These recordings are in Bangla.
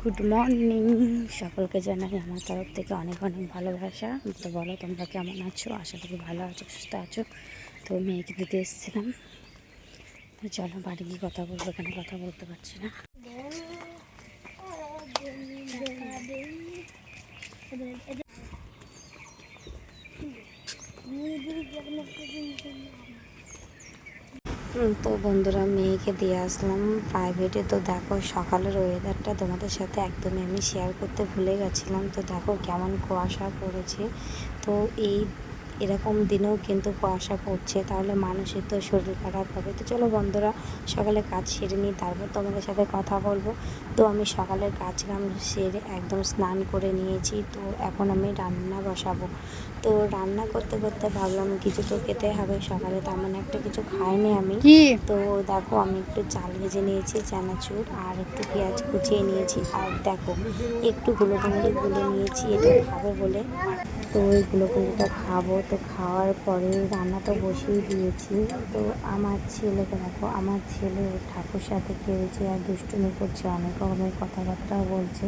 গুড মর্নিং সকলকে জানাই আমার তরফ থেকে অনেক অনেক ভালোবাসা। তো বলো তোমরা কেমন আছো? আশা করি ভালো আছো সুস্থ আছো। তো মেয়েকে দিতে এসেছিলাম। তো চলো বাড়ি গিয়ে কথা বলব এখানে কথা বলতে পারছি না। হুম, তো বন্ধুরা, মেয়েকে দিয়ে আসলাম প্রাইভেটে তো দেখো, সকালের ওয়েদারটা তোমাদের সাথে একদমই আমি শেয়ার করতে ভুলে গেছিলাম। তো দেখো, কেমন কুয়াশা পড়েছে। তো এই এরকম দিনেও কিন্তু কুয়াশা পড়ছে, তাহলে মানুষের তো শরীর খারাপ হবে। তো চলো বন্ধুরা, সকালে কাজ সেরে নিই, তারপর তোমাদের সাথে কথা বলব। তো আমি সকালের কাজ কাম সেরে একদম স্নান করে নিয়েছি। তো এখন আমি রান্না বসাবো। তো রান্না করতে করতে ভাবলাম কিছু তো খেতে হবে। সকালে তেমন একটা কিছু খাইনি আমি। তো দেখো আমি একটু চাল ভেজে নিয়েছি চানাচুর আর একটু পেঁয়াজ কুচিয়ে নিয়েছি। আর দেখো একটু গুলো কুমড়ি গুলে নিয়েছি এটা খাবে বলে। তো ওই গুলো কুমড়িটা খাব। তো খাওয়ার পরে রান্না তো বসিয়ে দিয়েছি। তো আমার ছেলেকে দেখো আমার ছেলে ঠাকুর সাথে খেলছে আর দুষ্টুমি করছে অনেক রকমের কথাবার্তাও বলছে।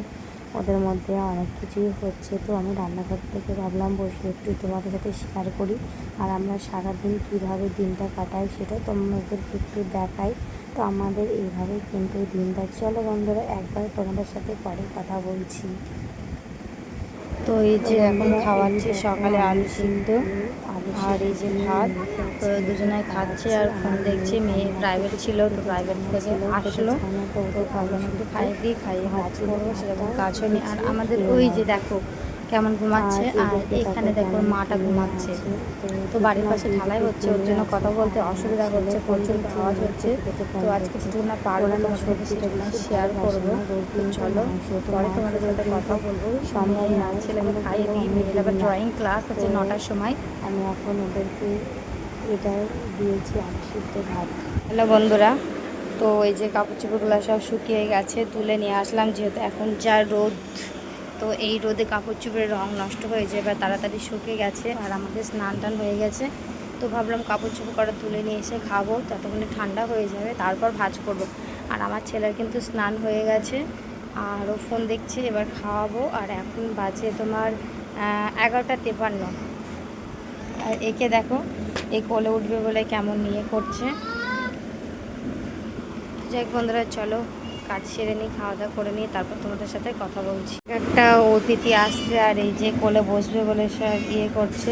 ওদের মধ্যে অনেক কিছুই হচ্ছে। তো আমি রান্নাঘর থেকে ভাবলাম বসে একটু তোমাদের সাথে শেয়ার করি। আর আমরা সারাদিন কীভাবে দিনটা কাটাই সেটা তোমাদেরকে একটু দেখাই। তো আমাদের এইভাবে কিন্তু দিনটা। চলো বন্ধুরা, একবার তোমাদের সাথে পরে কথা বলছি। তো এই যে এখন খাওয়াচ্ছি সকালে আলু সিদ্ধ আর এই যে ভাত তো দুজনে খাচ্ছে আর ফোন দেখছে মেয়ে প্রাইভেট ছিল তো প্রাইভেট থেকে আসলো। তো ভাবলাম একটু খাইয়ে দিই খাইয়ে হাত করব সেরকম কাজ হয়নি। আর আমাদের ওই যে দেখো কেমন ঘুমাচ্ছে? আর এখানে দেখো মাটা ঘুমাচ্ছে। তো বাড়ির পাশে ঢালাই হচ্ছে ওর জন্য কথা বলতে অসুবিধা হচ্ছে প্রচুর আওয়াজ হচ্ছে তো আজকে যেটুকু না পারব তোমার সাথে সেটুকু না শেয়ার করব। চলো পরে তোমাদের সাথে কথা বলব। সম্ভব না ছেলেকে খাইয়ে দিই মেয়ের আবার ড্রয়িং ক্লাস আছে নটার সময়। আমি এখন ওদেরকে এটা দিয়েছি আলু সিদ্ধ ভাত। হ্যালো বন্ধুরা তো এই যে কাপড় চোপড়গুলো সব শুকিয়ে গেছে তুলে নিয়ে আসলাম যেহেতু এখন যা রোদ। তো এই রোদে কাপড় চোপড়ের রং নষ্ট হয়ে যায় বা তাড়াতাড়ি শুকে গেছে আর আমাদের স্নান টান হয়ে গেছে। তো ভাবলাম কাপড় চোপড় করা তুলে নিয়ে এসে খাব, ততক্ষণে ঠান্ডা হয়ে যাবে, তারপর ভাজ করব। আর আমার ছেলের কিন্তু স্নান হয়ে গেছে, আর ও ফোন দেখছে, এবার খাওয়াবো। আর এখন বাজে তোমার এগারোটা তেপান্ন। আর একে দেখো, এ কোলে উঠবে বলে কেমন নিয়ে করছে। যাই বন্ধুরা, চলো কাজ সেরে নিই খাওয়া দাওয়া করে নিই তারপর তোমাদের সাথে কথা বলছি। একটা অতিথি আসছে আর এই যে কোলে বসবে বলে সব ইয়ে করছে।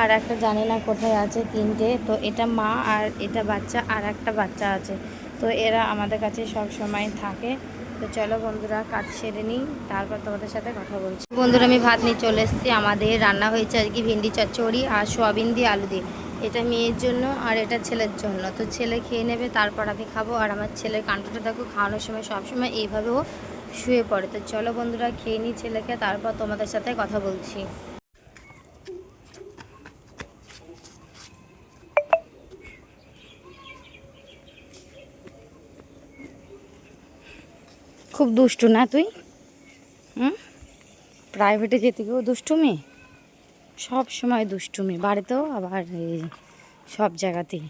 আর একটা জানি না কোথায় আছে তিনটে। তো এটা মা আর এটা বাচ্চা আর একটা বাচ্চা আছে। তো এরা আমাদের কাছে সব সময় থাকে। তো চলো বন্ধুরা, কাজ সেরে নিই, তারপর তোমাদের সাথে কথা বলছি। বন্ধুরা, আমি ভাত নিয়ে চলে এসেছি। আমাদের রান্না হয়েছে আজকে ভেন্ডি চচ্চড়ি আর সোয়াবিন দিয়ে আলু দিয়ে। এটা মেয়ের জন্য আর এটা ছেলের জন্য। তো ছেলে খেয়ে নেবে, তারপর আমি খাব। আর আমার ছেলের কান্টটা দেখো, খাওয়ানোর সময় সবসময় এইভাবে ও শুয়ে পড়ে। তো চলো বন্ধুরা, খেয়ে নিই ছেলেকে, তারপর তোমাদের সাথে কথা বলছি। খুব দুষ্টু না তুই? হুম? প্রাইভেটে যেতে গিয়েও দুষ্টুমি সব সময় দুষ্টুমি, বাড়িতেও আবার সব জায়গাতেই।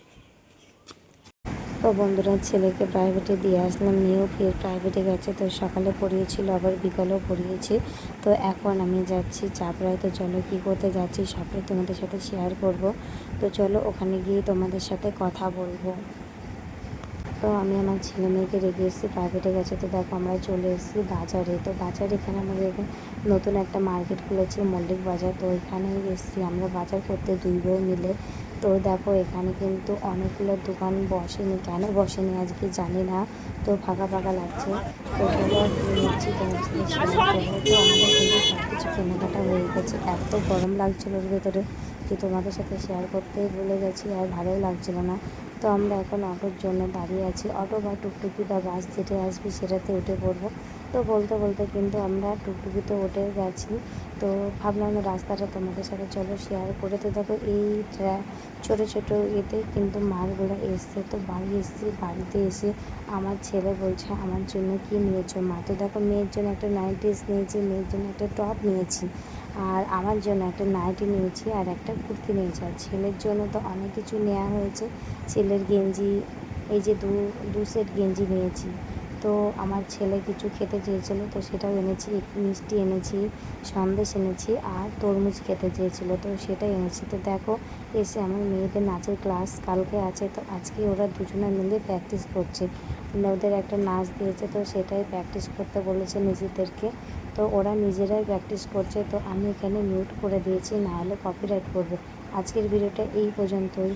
তো বন্ধুরা, ছেলেকে প্রাইভেটে দিয়ে আসলাম মেয়েও ফের প্রাইভেটে গেছে, তো সকালে পড়িয়েছিল, আবার বিকালেও পড়িয়েছি। তো এখন আমি যাচ্ছি চাপড়ায় তো চলো কী করতে যাচ্ছি, সবটাই তোমাদের সাথে শেয়ার করব। তো চলো ওখানে গিয়ে তোমাদের সাথে কথা বলব। তো আমি আমার ছেলে মেয়েকে রেখে এসেছি প্রাইভেটে গেছে। তো দেখো আমরা চলে এসেছি বাজারে। তো বাজার এখানে আমাদের এখানে নতুন একটা মার্কেট খুলেছে মল্লিক বাজার। তো এখানেই এসেছি আমরা বাজার করতে দুই বউ মিলে। তো দেখো এখানে কিন্তু অনেকগুলো দোকান বসেনি। কেন বসেনি আজকে জানি না। তো ফাঁকা ফাঁকা লাগছে। তো নিচ্ছি আমাদের কিন্তু সব কিছু কেনাকাটা হয়ে গেছে। এত গরম লাগছিল ওর ভেতরে। যে তোমাদের সাথে শেয়ার করতেই ভুলে গেছি আর ভালোই লাগছিল না। তো আমরা এখন অটোর জন্য দাঁড়িয়ে আছি। অটো বা টুকটুকি বা বাস যেটা আসবে সেটাতে উঠে পড়ব। তো বলতে বলতে কিন্তু আমরা টুকটুকিতে উঠে গেছি। তো ভাবলাম রাস্তাটা তোমাদের সাথে চলো শেয়ার করে তো দেখো এই ছোটো ছোটো এতে কিন্তু মালগুলো এসছে। তো বাড়ি এসছি, বাড়িতে এসে আমার ছেলে বলছে, আমার জন্য কি নিয়েছো মা? তো দেখো মেয়ের জন্য একটা নাইট ড্রেস নিয়েছি, মেয়ের জন্য একটা টপ নিয়েছি, আর আমার জন্য একটা নাইটি নিয়েছি আর একটা কুর্তি নিয়েছি। আর ছেলের জন্য তো অনেক কিছু নেওয়া হয়েছে। ছেলের গেঞ্জি, এই যে দু দু সেট গেঞ্জি নিয়েছি। তো আমার ছেলে কিছু খেতে চেয়েছিলো, তো সেটাও এনেছি মিষ্টি এনেছি, সন্দেশ এনেছি আর তরমুজ খেতে চেয়েছিলো, তো সেটাই এনেছি। তো দেখো, এসে আমার মেয়েদের নাচের ক্লাস কালকে আছে, তো আজকে ওরা দুজনে মিলে প্র্যাকটিস করছে। মানে ওদের একটা নাচ দিয়েছে, তো সেটাই প্র্যাকটিস করতে বলেছে নিজেদেরকে। তো ওরা নিজেরাই প্র্যাকটিস করছে, তো আমি এখানে মিউট করে দিয়েছি না হলে কপিরাইট করবে। আজকের ভিডিওটা এই পর্যন্তই।